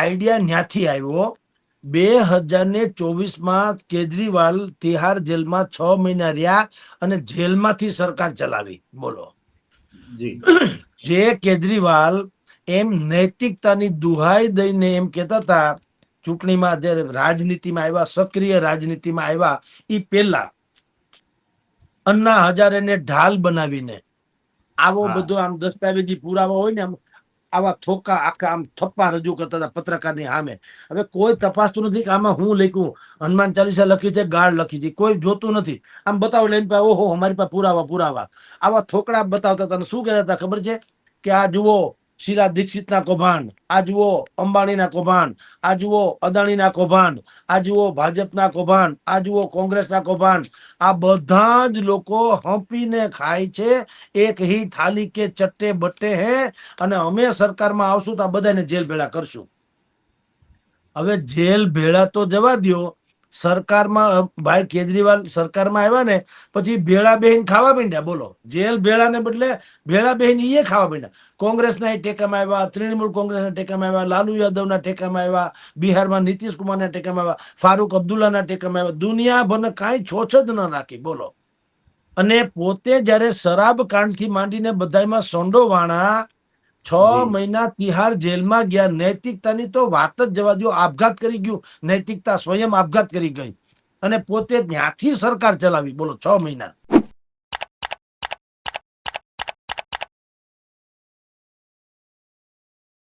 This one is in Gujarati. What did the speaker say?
આઈડિયા ન્યાથી આવ્યો. બે હજાર ને ચોવીસમાં કેજરીવાલ તિહાર જેલમાં છ મહિના રહ્યા અને જેલમાંથી સરકાર ચલાવી. બોલો. જે. કેજરીવાલ એમ નૈતિકતાની દુહાઈ દઈને એમ કહેતા હતા ચૂંટણીમાં જ્યારે રાજનીતિમાં આવ્યા સક્રિય રાજનીતિમાં આવ્યા એ પહેલા અન્ના હજારેને ઢાલ બનાવીને આવો બધો આમ દસ્તાવેજી પુરાવો હોય ને આમ આવા થોકા આખા આમ થપ્પા રજૂ કરતા હતા પત્રકારની સામે. હવે કોઈ તપાસતું નથી કે આમાં હું લખ્યું? હનુમાન ચાલીસા લખી છે, ગાળ લખી છે, કોઈ જોતું નથી. આમ બતાવો લઈને પાસે ઓહો, અમારી પાસે પુરાવા પુરાવા. આવા થોકડા બતાવતા હતા શું કહેતા હતા ખબર છે? કે આ જુઓ શીલા દીક્ષિતના કૌભાંડ, આ જુઓ અંબાણીના કૌભાંડ, આ જુઓ અદાણીના કૌભાંડ, આ જુઓ ભાજપના કૌભાંડ, આ જુઓ કોંગ્રેસના કૌભાંડ. આ બધા જ લોકો હંપીને ખાય છે, એક હી થાલી કે ચટ્ટે બટ્ટે હે, અને અમે સરકારમાં આવશું તો આ બધાને જેલ ભેળા કરશું. હવે જેલ ભેળા તો જવા દ્યો સરકારમાં ભાઈ કેજરીવાલ સરકારમાં આવ્યા ને, પછી ભેળા બહેન ખાવા માંડ્યા, બોલો. જેલ ભેળાને બદલે ભેળા બહેન એ ખાવા માંડ્યા. કોંગ્રેસના ટેકામાં આવ્યા, તૃણમૂલ કોંગ્રેસના ટેકામાં આવ્યા, લાલુ યાદવના ટેકામાં આવ્યા, બિહારમાં નીતિશ કુમારના ટેકામાં આવ્યા, ફારૂક અબ્દુલ્લાના ટેકામાં આવ્યા. દુનિયાભરને કાંઈ છોછ જ ન રાખી બોલો. અને પોતે જ્યારે શરાબ કાંડથી માંડીને બધાયમાં સંડોવાણા છ મહિના તિહાર જેલમાં ગયા. નૈતિકતાની તો વાત જ જવા દો આપઘાત કરી ગયું. નૈતિકતા સ્વયં આપઘાત કરી ગઈ. અને પોતે ત્યાંથી સરકાર ચલાવી. બોલો છ મહિના.